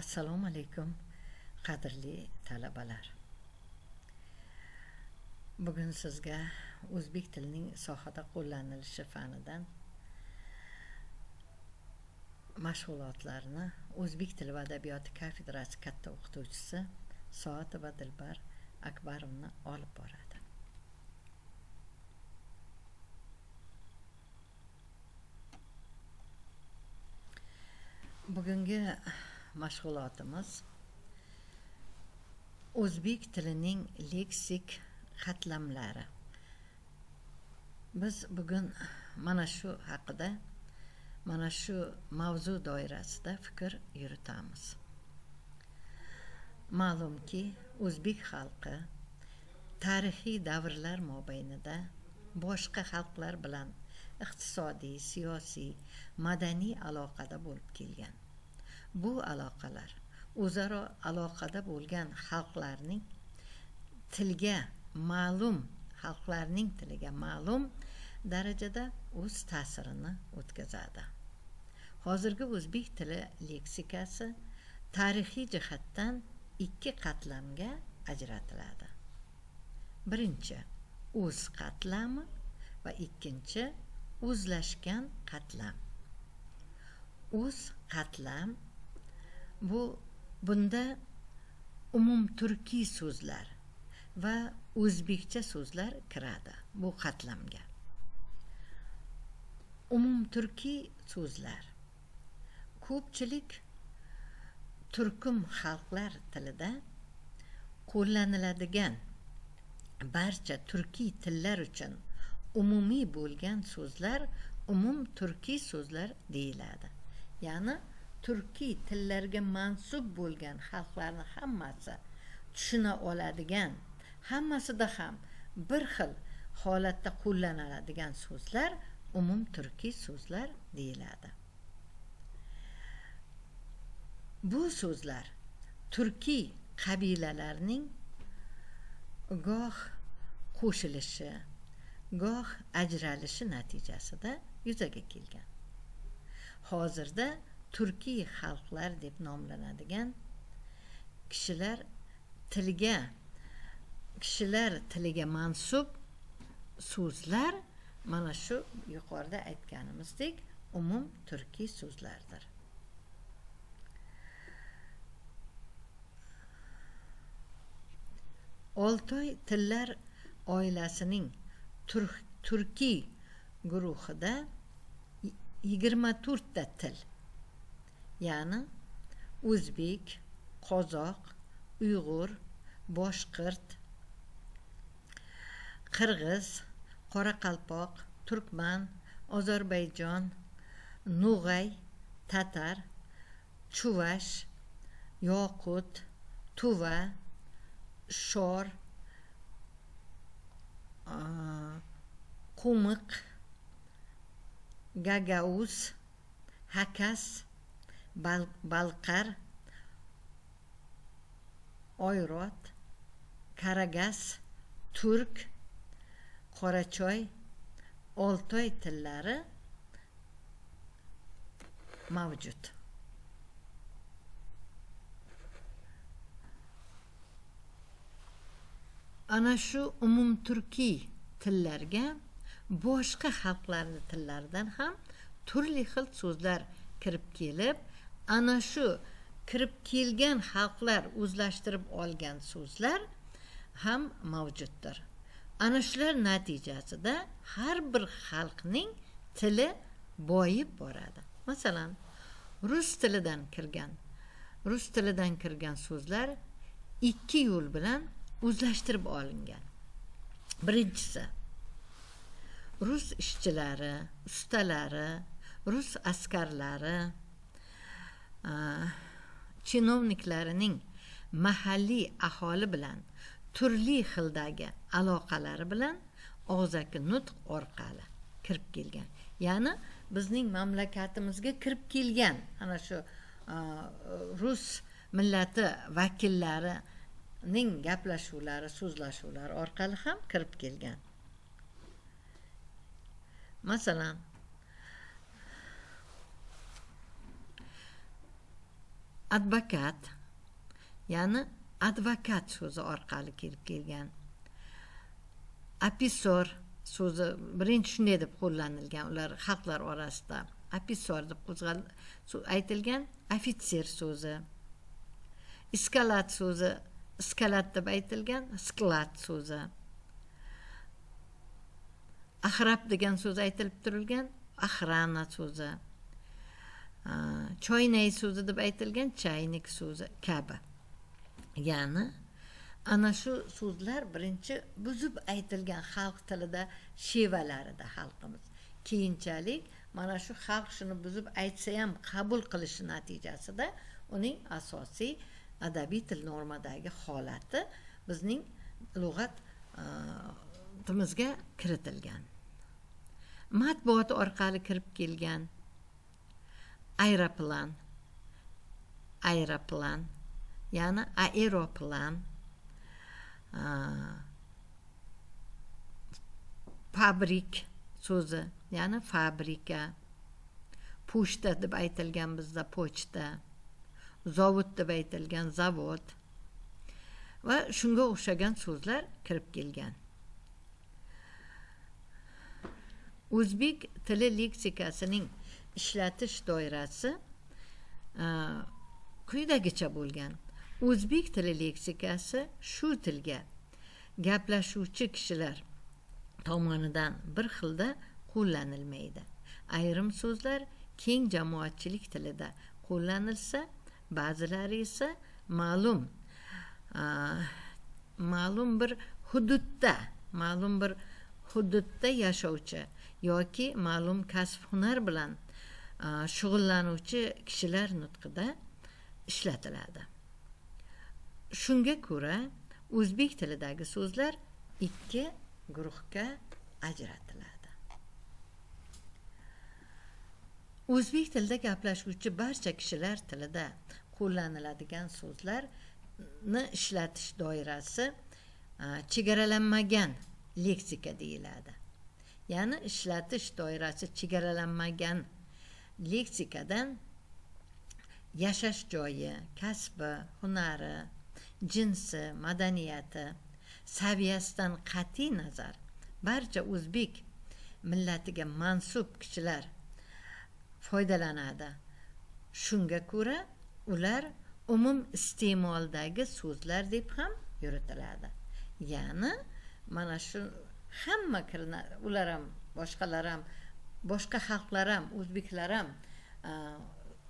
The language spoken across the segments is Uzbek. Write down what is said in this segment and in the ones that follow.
assalomu alaykum qadrli talabalar. Bugun sizga o'zbek tilining sohada qo'llanilishi fanidan mashg'ulotlarni o'zbek tili va adabiyoti kafedrasi katta o'qituvchisi soatova dilbar akbarovna olib boradi. Bugungi mashg'ulotimiz. O'zbek tilining leksik qatlamlari. Biz bugun mana shu haqida mana shu mavzu doirasida fikr yuritamiz. Ma'lumki o'zbek xalqi tarixiy davrlar mobaynida boshqa xalqlar bilan iqtisodiy siyosiy madaniy aloqada bo'lib kelgan. Bu aloqalar o'zaro aloqada bo'lgan xalqlarning tilga ma'lum xalqlarning tiliga ma'lum darajada o'z ta'sirini o'tkazadi. Hozirgi o'zbek tili leksikasi tarixiy jihatdan ikki qatlamga ajratiladi. Birinchi o'z qatlami va ikkinchi o'zlashgan qatlam. O'z qatlam bu bunda umumturkiy so'zlar va o'zbekcha so'zlar kiradi bu qatlamga. Umumturkiy so'zlar. Ko'pchilik turkum xalqlar tilida qo'llaniladigan barcha turkiy tillar uchun umumiy bo'lgan so'zlar umum turkiy so'zlar deyiladi. Ya'ni turkiy tillarga mansub bo'lgan xalqlarni hammasi tushuna oladigan hammasida ham bir xil holatda qo'llaniladigan so'zlar umum turkiy so'zlar deyiladi. Bu so'zlar turkiy qabilalarning goh qo'shilishi goh ajralishi natijasida yuzaga kelgan. Hozirda turkiy xalqlar deb nomlanadigan kishilar tilga kishilar tiliga mansub so'zlar mana shu yuqorida aytganimizdek umum turkiy so'zlardir. Oltoy tillar oilasining turk turkiy guruhida yigirma to'rtta til ya'ni o'zbek qozoq uyg'ur boshqirt qirg'iz qoraqalpoq turkman ozarbayjon nog'ay tatar chuvash yoqut tuva shor qo'miq gagauz hakas balqar oyrot karagas turk qorachoy oltoy tillari mavjud. Ana shu umumturkiy tillarga boshqa xalqlarni tillaridan ham turli xil so'zlar kirib kelib ana shu kirib kelgan xalqlar o'zlashtirib olgan so'zlar ham mavjuddir. Ana shular natijasida har bir xalqning tili boyib boradi. Masalan rus tilidan kirgan rus tilidan kirgan so'zlar ikki yo'l bilan o'zlashtirib olingan. Birinchisi rus ishchilari ustalari rus askarlari chinovniklarining mahalliy aholi bilan turli xildagi aloqalari bilan og'zaki nutq orqali kirib kelgan. Ya'ni bizning mamlakatimizga kirib kelgan. Ana shu rus millati vakillarining gaplashuvlari so'zlashuvlari orqali ham kirib kelgan. Masalan advokat. Ya'ni advokat so'zi orqali kirib kelgan. Apisor so'zi birinchi shunday deb qo'llanilgan ular xalqlar orasida apisor deb qo'zg'al aytilgan ofitser so'zi. Iskalat so'zi iskalat deb aytilgan sklad so'zi. Ahrab degan so'z aytilib turilgan ahrana so'zi. Choynay so'zi deb aytilgan chaynik so'zi kabi ya'ni ana shu so'zlar birinchi buzib aytilgan xalq tilida shevalarida xalqimiz keyinchalik mana shu xalq shuni buzib aytsa ham qabul qilishi natijasida uning asosiy adabiy til normadagi holati bizning lug'atimizga kiritilgan matbuot orqali kirib kelgan aeroplan aeroplan ya'ni aeroplan fabrik so'zi. Ya'ni fabrika pochta deb aytilgan bizda pochta. Zovut deb aytilgan zavod. Va shunga o'xshagan so'zlar kirib kelgan. O'zbek tili leksikasining ishlatish doirasi quyidagicha bo'lgan. O'zbek tili leksikasi shu tilga gaplashuvchi kishilar tomonidan bir xilda qo'llanilmaydi. Ayrim so'zlar keng jamoatchilik tilida qo'llanilsa ba'zilari esa ma'lum ma'lum bir hududda ma'lum bir hududda yashovchi yoki ma'lum kasb hunar bilan shug'ullanuvchi kishilar nutqida ishlatiladi. Shunga ko'ra o'zbek tilidagi so'zlar ikki guruhga ajratiladi. O'zbek tilida gaplashuvchi barcha kishilar tilida qo'llaniladigan so'zlarni ishlatish doirasi chegaralanmagan leksika deyiladi. Ya'ni ishlatish doirasi chegaralanmagan leksikadan yashash joyi kasbi hunari jinsi madaniyati saviyasidan qat'iy nazar barcha o'zbek millatiga mansub kishilar foydalanadi. Shunga ko'ra ular umum iste'moldagi so'zlar deb ham yuritiladi. Ya'ni mana shu hamma ular ham boshqalar ham boshqa xalqlar ham o'zbeklar ham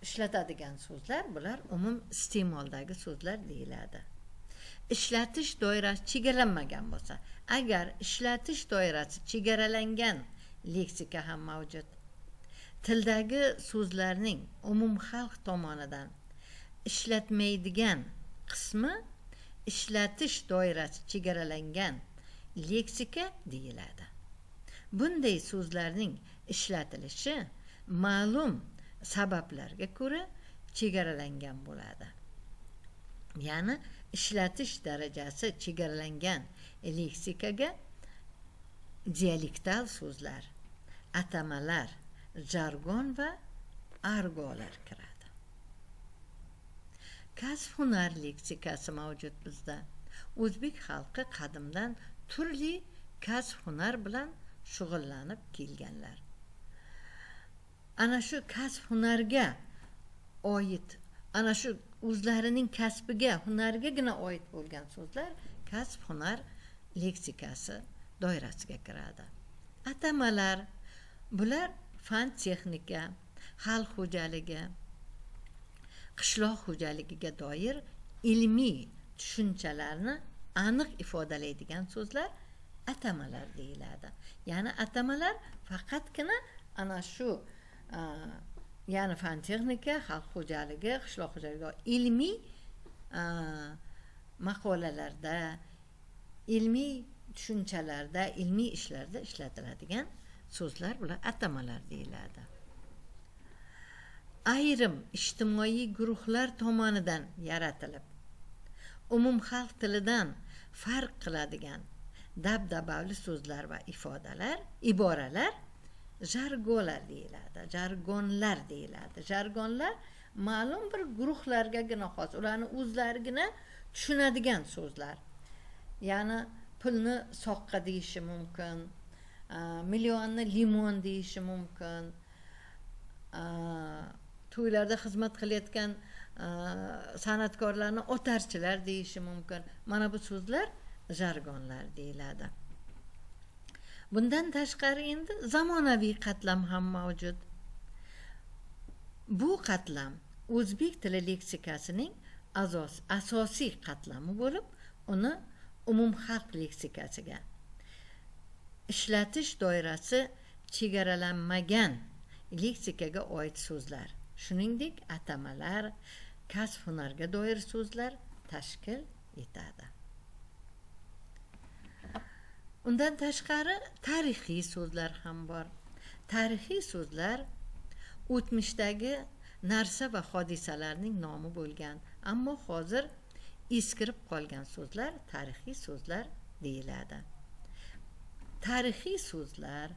ishlatadigan so'zlar bular umum iste'moldagi so'zlar deyiladi. Ishlatish doirasi chegaralanmagan bo'lsa agar ishlatish doirasi chegaralangan leksika ham mavjud. Tildagi so'zlarning umumxalq tomonidan ishlatmaydigan qismi ishlatish doirasi chegaralangan leksika deyiladi. Bunday so'zlarning ishlatilishi ma'lum sabablarga ko'ra chegaralangan bo'ladi. Ya'ni ishlatish darajasi chegaralangan leksikaga dialektal so'zlar atamalar jargon va argolar kiradi. Kasb hunar leksikasi mavjud bizda. O'zbek xalqi qadimdan turli kasb hunar bilan shug'ullanib kelganlar ana shu kasb hunarga oid ana shu o'zlarining kasbiga hunarigagina oid bo'lgan so'zlar kasb hunar leksikasi doirasiga kiradi. Atamalar bular fan texnika xalq xo'jaligi qishloq xo'jaligiga doir ilmiy tushunchalarni aniq ifodalaydigan so'zlar atamalar deyiladi. Ya'ni atamalar faqatgina ana shu ya'ni fan texnika xalq xo'jaligi qishloq xo'jaligi ilmiy maqolalarda ilmiy tushunchalarda ilmiy ishlarda ishlatiladigan so'zlar bular atamalar deyiladi ayrim ijtimoiy guruhlar tomonidan yaratilib umumxalq tilidan farq qiladigan dabdabali so'zlar va ifodalar iboralar jargonlar deyiladi jargonlar deyiladi. Jargonlar ma'lum bir guruhlargagina xos ularni o'zlarigina tushunadigan so'zlar. Ya'ni pulni soqqa deyishi mumkin millionni limon deyishi mumkin to'ylarda xizmat qilayotgan san'atkorlarni otarchilar deyishi mumkin. Mana bu so'zlar jargonlar deyiladi. Bundan tashqari endi zamonaviy qatlam ham mavjud. Bu qatlam o'zbek tili leksikasining asos asosiy qatlami bo'lib uni umumxalq leksikasiga ishlatish doirasi chegaralanmagan leksikaga oid so'zlar. Shuningdek atamalar kasb hunarga doir so'zlar tashkil etadi. Undan tashqari tarixiy so'zlar ham bor. Tarixiy so'zlar o'tmishdagi narsa va hodisalarning nomi bo'lgan ammo hozir eskirib qolgan so'zlar tarixiy so'zlar deyiladi. Tarixiy so'zlar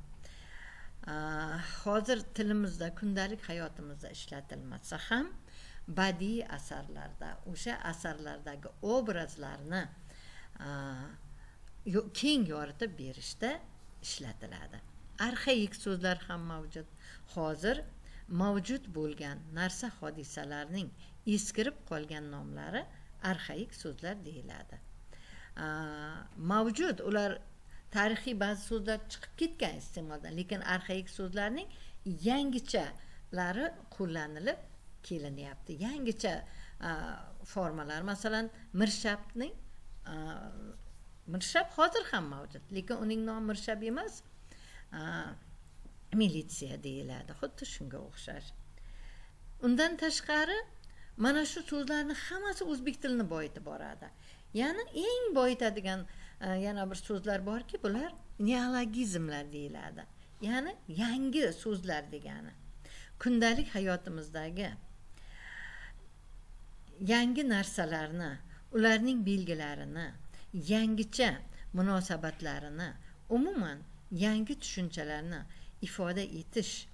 hozir tilimizda kundalik hayotimizda ishlatilmasa ham badiiy asarlarda o'sha asarlardagi obrazlarni keng yoritib berishda ishlatiladi. Arxaik so'zlar ham mavjud. Hozir mavjud bo'lgan narsa hodisalarning eskirib qolgan nomlari arxaik so'zlar deyiladi. Mavjud ular tarixiy ba'zi so'zlar chiqib ketgan iste'moldan lekin arxaik so'zlarning yangichalari qo'llanilib kelinyapti. Yangicha formalar masalan mirshabning mirshab hozir ham mavjud lekin uning nomi mirshab emas. Militsiya deyiladi xuddi shunga o'xshash. Undan tashqari mana shu so'zlarni hammasi o'zbek tilini boyitib boradi. Ya'ni eng boyitadigan yana bir so'zlar borki bular neologizmlar deyiladi. Ya'ni yangi so'zlar degani. Kundalik hayotimizdagi yangi narsalarni ularning belgilarini yangicha munosabatlarini umuman yangi tushunchalarni ifoda etish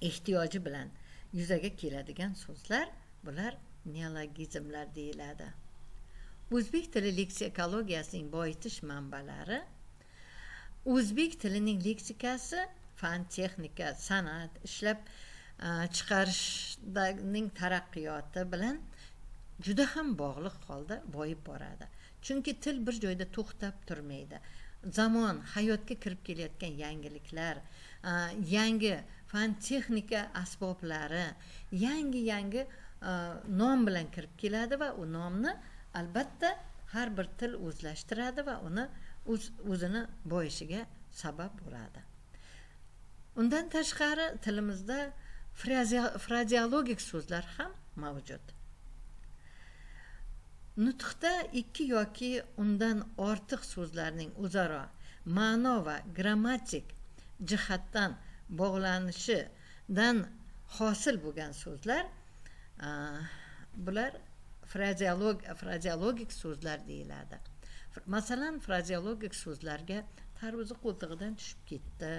ehtiyoji bilan yuzaga keladigan so'zlar bular neologizmlar deyiladi. O'zbek tili leksikologiyasining boyitish manbalari o'zbek tilining leksikasi fan texnika san'at ishlab chiqarishning taraqqiyoti bilan juda ham bog'liq holda boyib boradi. Chunki til bir joyda to'xtab turmaydi. Zamon hayotga kirib kelayotgan yangiliklar yangi fan texnika asboblari yangi yangi nom bilan kirib keladi va u nomni albatta har bir til o'zlashtiradi va uni o'zini boyishiga sabab bo'ladi. Undan tashqari tilimizda frazeologik so'zlar ham mavjud. Nutqda ikki yoki undan ortiq so'zlarning o'zaro ma'no va grammatik jihatdan bog'lanishidan hosil bo'lgan so'zlar bular frazeolog frazeologik so'zlar deyiladi masalan frazeologik so'zlarga tarvuzi qo'ltig'idan tushib ketdi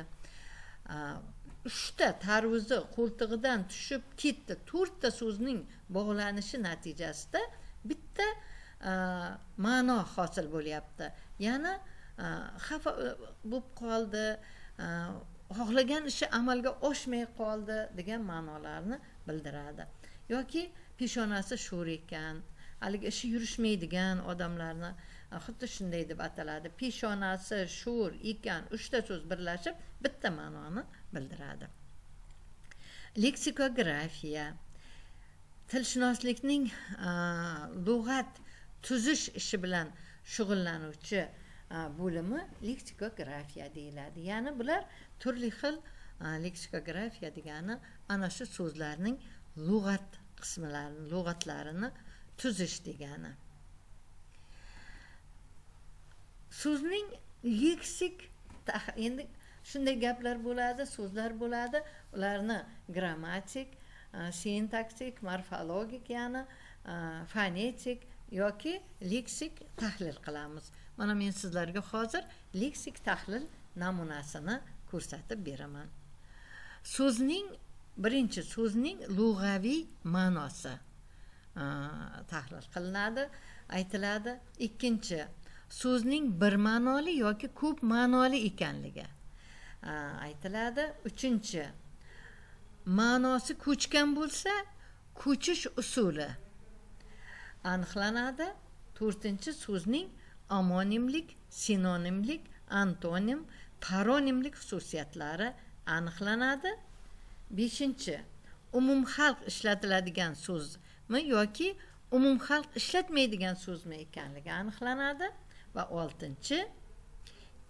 uchta tarvuzi qo'ltig'idan tushib ketdi to'rtta so'zning bog'lanishi natijasida bitta ma'no hosil bo'lyapti. Yana xafa e, bo'lib qoldi xohlagan ishi amalga oshmay qoldi degan ma'nolarni bildiradi. Yoki peshonasi sho'r ekan haligi ishi yurishmaydigan odamlarni xuddi shunday deb ataladi. Peshonasi sho'r ekan uchta so'z birlashib bitta ma'noni bildiradi. Leksikografiya. Tilshunoslikning e, lug'at tuzish ishi bilan shug'ullanuvchi e, bo'limi leksikografiya deyiladi. Ya'ni bular turli xil e, leksikografiya degani ana shu so'zlarning lug'at qismlarini lug'atlarini tuzish degani. So'zning leksik endi shunday gaplar bo'ladi so'zlar bo'ladi. Ularni grammatik sintaksik morfologik ya'ni fonetik yoki leksik tahlil qilamiz. Mana men sizlarga hozir leksik tahlil namunasini ko'rsatib beraman. So'zning birinchi so'zning lug'aviy ma'nosi tahlil qilinadi aytiladi. Ikkinchi so'zning bir ma'noli yoki ko'p ma'noli ekanligi aytiladi. Uchinchi ma'nosi ko'chgan bo'lsa ko'chish usuli. Aniqlanadi to'rtinchi so'zning omonimlik sinonimlik antonim paronimlik xususiyatlari aniqlanadi. Beshinchi umumxalq ishlatiladigan so'zmi yoki umumxalq ishlatmaydigan so'zmi ekanligi aniqlanadi. Va oltinchi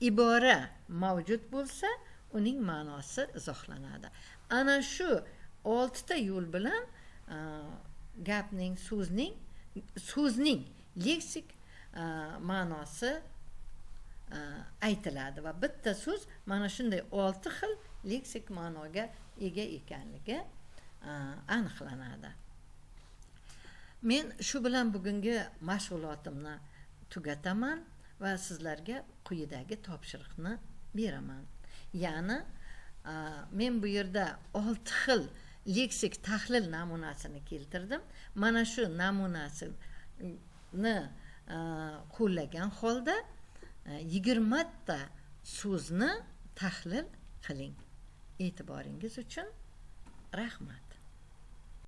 ibora mavjud bo'lsa uning ma'nosi izohlanadi. Ana shu oltita yo'l bilan gapning so'zning so'zning leksik ma'nosi aytiladi va bitta so'z mana shunday olti xil leksik ma'noga ega ekanligi aniqlanadi. Men shu bilan bugungi mashg'ulotimni tugataman va sizlarga quyidagi topshiriqni beraman. Ya'ni men bu yerda olti xil leksik tahlil namunasini keltirdim. Mana shu namunasini qo'llagan holda yigirmata so'zni tahlil qiling. E'tiboringiz uchun rahmat.